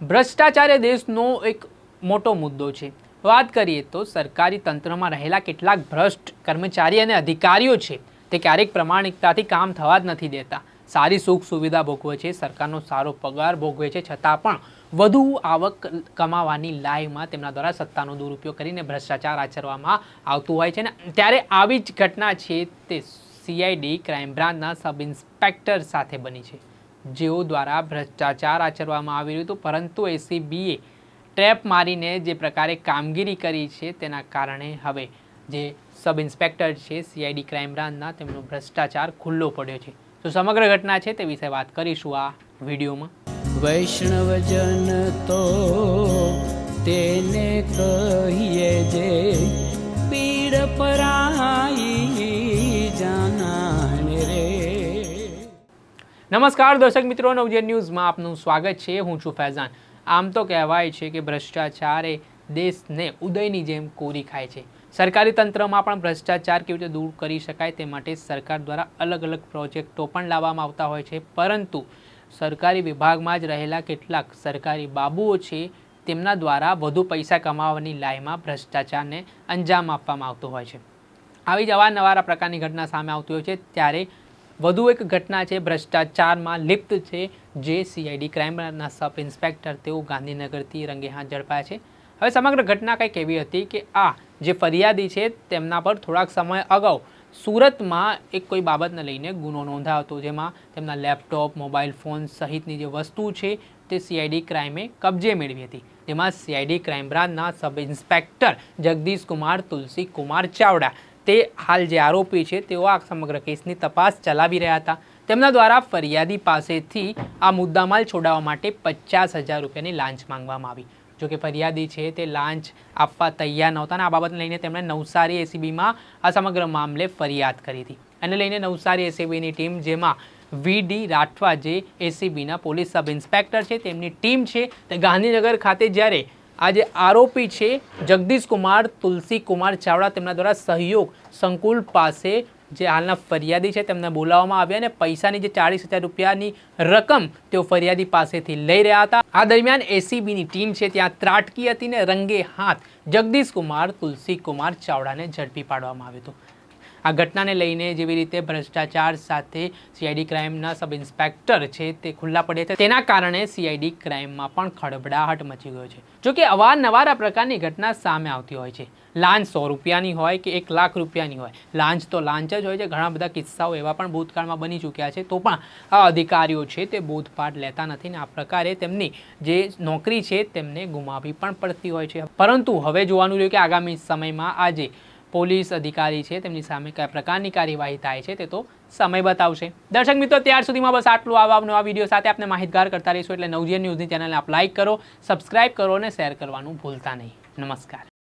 ભ્રષ્ટાચાર એ દેશનો એક મોટો મુદ્દો છે. વાત કરીએ તો સરકારી તંત્રમાં રહેલા કેટલાક ભ્રષ્ટ કર્મચારી અને અધિકારીઓ છે, તે ક્યારેક પ્રમાણિકતાથી કામ થવા જ નથી દેતા. સારી સુખ સુવિધા ભોગવે છે, સરકારનો સારો પગાર ભોગવે છે, છતાં પણ વધુ આવક કમાવાની લાઈમાં તેમના દ્વારા સત્તાનો દુરુપયોગ કરીને ભ્રષ્ટાચાર આચરવામાં આવતું હોય છે ને, ત્યારે આવી જ ઘટના છે, તે સીઆઈડી ક્રાઇમ બ્રાન્ચના સબ ઇન્સ્પેક્ટર સાથે બની છે. જેઓ દ્વારા ભ્રષ્ટાચાર આચરવામાં આવી રહ્યું હતું, પરંતુ એસીબીએ ટ્રેપ મારીને જે પ્રકારે કામગીરી કરી છે તેના કારણે હવે જે સબ ઇન્સ્પેક્ટર છે, સીઆઈડી ક્રાઇમ બ્રાન્ચના, તેમનો ભ્રષ્ટાચાર ખુલ્લો પડ્યો છે. તો સમગ્ર ઘટના છે તે વિશે વાત કરીશું આ વિડીયોમાં. વૈષ્ણવજન તો તેને કહીએ જે નમસ્કાર, દર્શક મિત્રો. નવજે ન્યૂઝમાં આપનું સ્વાગત છે. હું છું ફૈઝાન. આમ તો કહેવાય છે કે ભ્રષ્ટાચાર એ દેશને ઉદયની જેમ કોરી ખાય છે. સરકારી તંત્રમાં પણ ભ્રષ્ટાચાર કેવી રીતે દૂર કરી શકાય તે માટે સરકાર દ્વારા અલગ અલગ પ્રોજેક્ટો પણ લાવવામાં આવતા હોય છે. પરંતુ સરકારી વિભાગમાં જ રહેલા કેટલાક સરકારી બાબુઓ છે, તેમના દ્વારા વધુ પૈસા કમાવાની લાઈમાં ભ્રષ્ટાચારને અંજામ આપવામાં આવતો હોય છે. આવી જ અવારનવાર પ્રકારની ઘટના સામે આવતી હોય છે. ત્યારે વધુ એક ઘટના છે, ભ્રષ્ટાચારમાં લિપ્ત છે, જે સીઆઈડી ક્રાઇમના સબ ઇન્સ્પેક્ટર તેઓ ગાંધીનગરથી રંગે હાથ ઝડપાયા છે. હવે સમગ્ર ઘટના કંઈક એવી હતી કે આ જે ફરિયાદી છે, તેમના પર થોડાક સમય અગાઉ સુરતમાં એક કોઈ બાબતને લઈને ગુનો નોંધાયો હતો જેમાં તેમના લેપટોપ, મોબાઈલ ફોન સહિતની જે વસ્તુ છે, તે સીઆઈડી ક્રાઇમે કબજે મેળવી હતી. જેમાં સીઆઈડી ક્રાઇમ બ્રાન્ચના સબ ઇન્સ્પેક્ટર જગદીશ કુમાર તુલસી કુમાર ચાવડા તે હાલ જે આરોપી છે, તેઓ આ સમગ્ર કેસની તપાસ ચલાવી રહ્યા હતા. તેમના દ્વારા ફરિયાદી પાસેથી આ મુદ્દામાલ છોડાવવા માટે પચાસ હજાર રૂપિયાની લાંચ માંગવામાં આવી. જો કે ફરિયાદી છે, તે લાંચ આપવા તૈયાર નહોતા અને આ બાબતને લઈને તેમણે નવસારી એસીબીમાં આ સમગ્ર મામલે ફરિયાદ કરી હતી. અને લઈને નવસારી એસીબીની ટીમ, જેમાં વી ડી રાઠવા જે એસીબીના પોલીસ સબ ઇન્સ્પેક્ટર છે, તેમની ટીમ છે, તે ગાંધીનગર ખાતે જ્યારે આ જે આરોપી છે જગદીશ કુમાર તુલસી કુમાર ચાવડા. તેમના દ્વારા સહયોગ સંકુલ પાસે જે હાલના ફરિયાદી છે તેમને બોલાવવામાં આવ્યા અને પૈસાની જે ચાળીસ હજાર રૂપિયાની રકમ તેઓ ફરિયાદી પાસેથી લઈ રહ્યા હતા. આ દરમિયાન એસીબીની ટીમ છે ત્યાં ત્રાટકી હતી ને રંગે હાથ જગદીશ કુમાર તુલસી કુમાર ચાવડાને ઝડપી પાડવામાં આવ્યું હતું. આ ઘટનાને લઈને જેવી રીતે ભ્રષ્ટાચાર સાથે સીઆઈડી ક્રાઇમના સબ ઇન્સ્પેક્ટર છે તે ખુલ્લા પડ્યા છે. તેના કારણે સીઆઈડી ક્રાઇમમાં પણ ખળભળાહટ મચી ગયો છે. જો કે અવારનવાર આ પ્રકારની ઘટના સામે આવતી હોય છે. લાંચ સો રૂપિયાની હોય કે એક લાખ રૂપિયાની હોય. લાંચ તો લાંચ જ હોય છે. ઘણા બધા કિસ્સાઓ એવા પણ ભૂતકાળમાં બની ચૂક્યા છે. તો પણ આ અધિકારીઓ છે તે બોધપાઠ લેતા નથી ને આ પ્રકારે તેમની જે નોકરી છે તેમને ગુમાવવી પણ પડતી હોય છે. પરંતુ હવે જોવાનું રહ્યું કે આગામી સમયમાં આજે પોલીસ અધિકારી છે, તેમની સામે કયા પ્રકારની કાર્યવાહી થાય છે તે તો સમય બતાવશે. દર્શક મિત્રો, ત્યાર સુધીમાં બસ આટલું. આવા નવા વીડિયો સાથે આપણે માહિતગાર કરતા રહીશું. એટલે નવજીવન ન્યૂઝની ચેનલને આપ લાઇક કરો, સબસ્ક્રાઇબ કરો અને શેર કરવાનું ભૂલતા નહીં. નમસ્કાર.